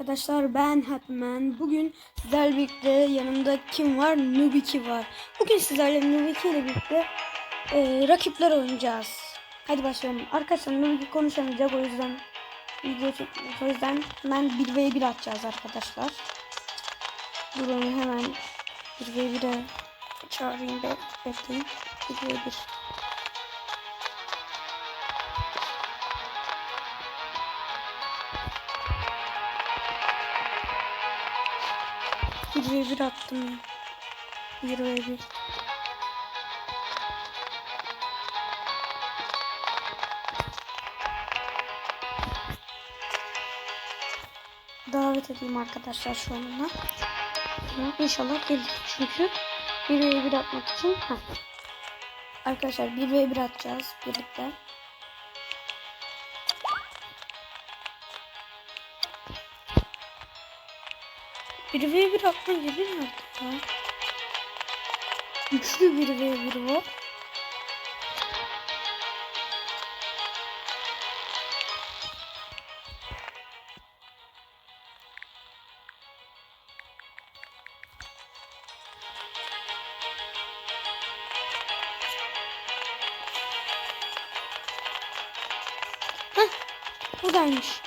Arkadaşlar ben Happyman. Bugün sizlerle birlikte yanımda kim var? Nubiki var. Bugün sizlerle Nubiki ile birlikte e, rakipler oynayacağız. Hadi başlayalım. Arkadaşlar Nubiki konuşamayacak o yüzden video çekmiyoruz. O yüzden hemen 1v1 atacağız arkadaşlar. Durun hemen 1v1'e çağırayım be bekleyin. 1v1. Bir ve bir attım. Bir ve bir. Davet edeyim arkadaşlar şu an ona. Tamam, İnşallah gelir çünkü bir ve bir atmak için. Heh. Arkadaşlar bir ve bir atacağız birlikte. Bir ve bir atma gelir mi artık ya? Üçlü bir ve bir var. Heh, buradaymış.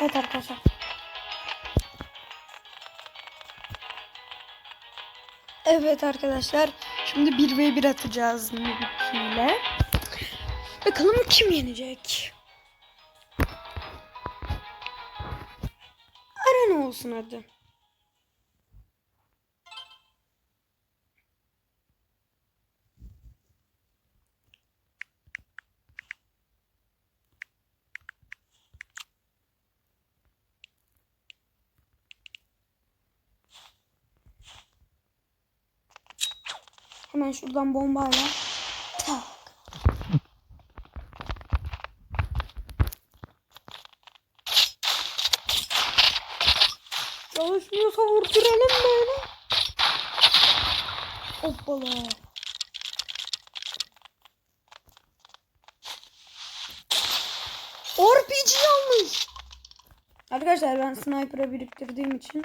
Evet arkadaşlar. Evet arkadaşlar. Şimdi 1v1 atacağız Nubiki ile. Bakalım kim yenecek? Arena olsun hadi. Hemen şuradan bombayla. Tak. Çalışmıyorsa vurduralım böyle. Hoppala. RPG almış. Arkadaşlar ben sniper'a biriktirdiğim için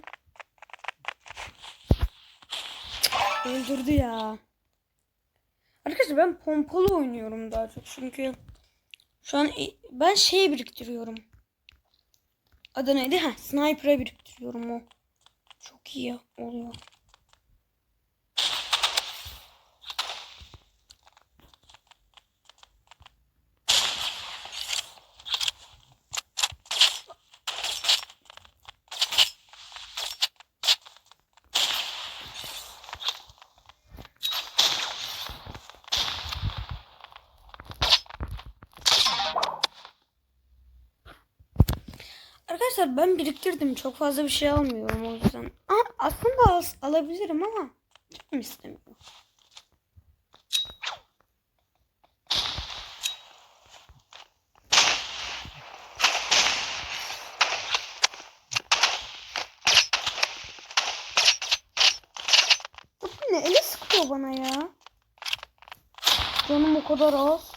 öldürdü ya. Arkadaşlar ben pompalı oynuyorum daha çok çünkü şu an ben şey biriktiriyorum. Adı neydi? Ha, sniper'a biriktiriyorum o. Çok iyi oluyor. Arkadaşlar ben biriktirdim. Çok fazla bir şey almıyorum o yüzden. Aa, aslında al- alabilirim ama canım istemiyor. Bu ne? Eli sıkıyor bana ya. Canım o kadar az.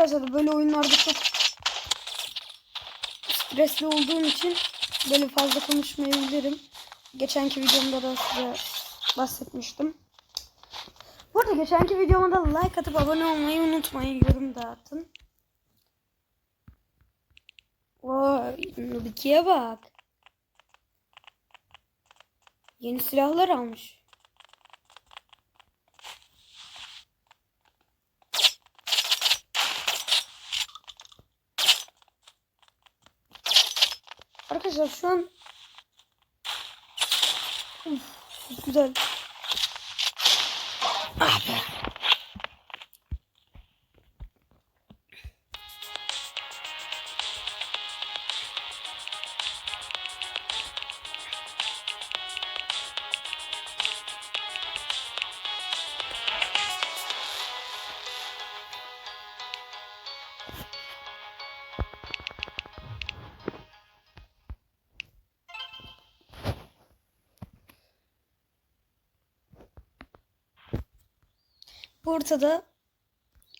Arkadaşlar böyle oyunlarda çok stresli olduğum için böyle fazla konuşmayabilirim. Geçenki videomda da size bahsetmiştim. Bu arada geçenki videoma da like atıp abone olmayı unutmayın. Yorum da atın. Vay, Nubiki'ye bak. Yeni silahlar almış. Arkadaşlar şu an Uf, güzel. Bu ortada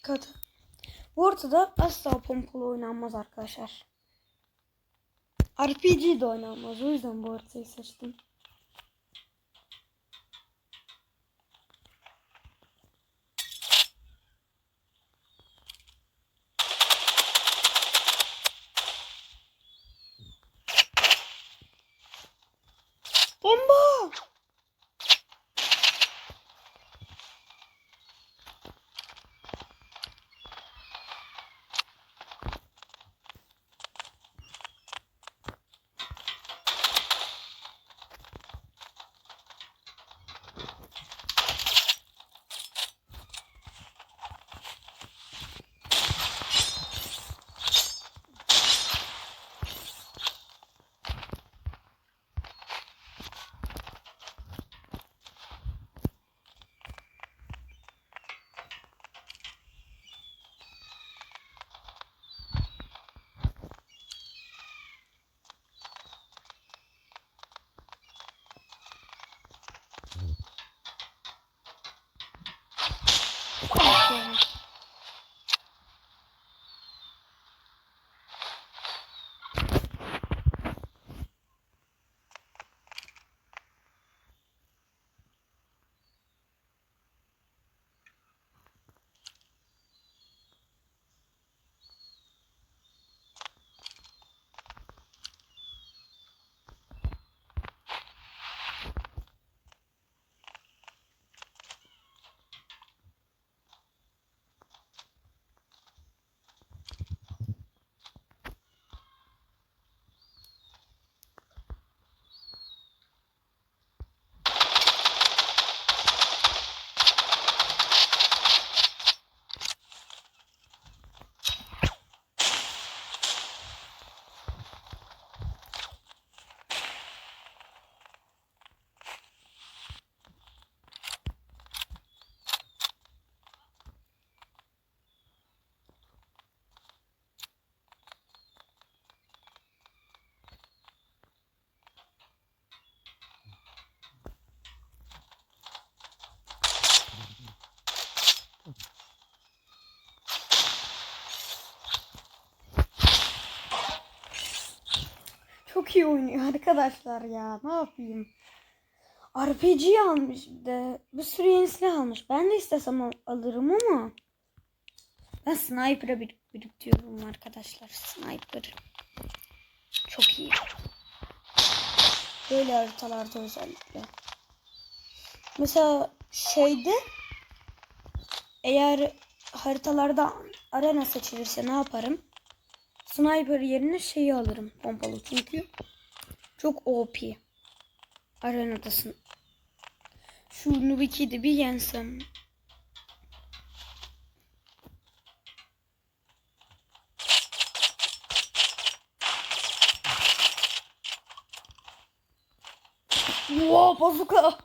katı. Bu ortada asla pompalı oynanmaz arkadaşlar. RPG de oynanmaz. O yüzden bu haritayı seçtim. Çok iyi oynuyor arkadaşlar ya. Ne yapayım? RPG almış bir de. Bir sürü yeni silah almış. Ben de istesem al- alırım ama. Ben sniper'a bir biriktiriyorum arkadaşlar. Sniper. Çok iyi. Böyle haritalarda özellikle. Mesela şeyde eğer haritalarda arena seçilirse ne yaparım? Sniper yerine şeyi alırım pompalı çünkü çok OP. Arenadasın. Şu Nubiki'yi de bir yensem. Wow, bazuka.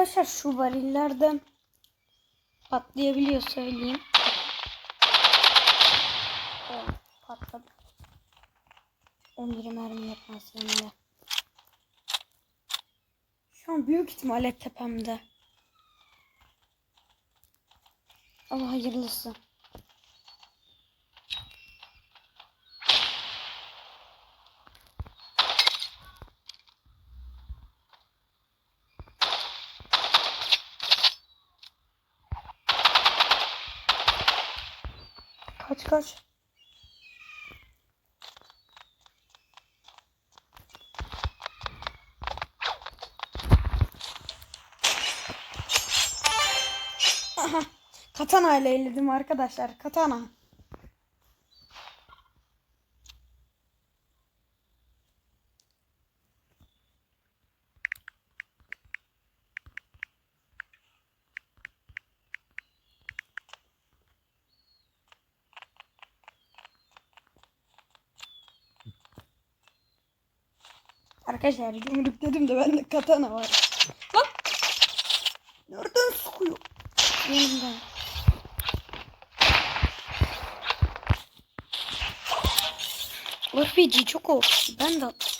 Arkadaşlar şu varillerde patlayabiliyor söyleyeyim. Evet, patladı. 11 mermi yetmez yanında. Şu an büyük ihtimalle tepemde. Allah hayırlısı. Kaç kaç. Aha. Katana ile eledim arkadaşlar. Katana. Arkadaşlar yumruk dedim de bende katana var. Lan! Nereden sıkıyor? Yanımdan. RPG çok o. Ben de attım.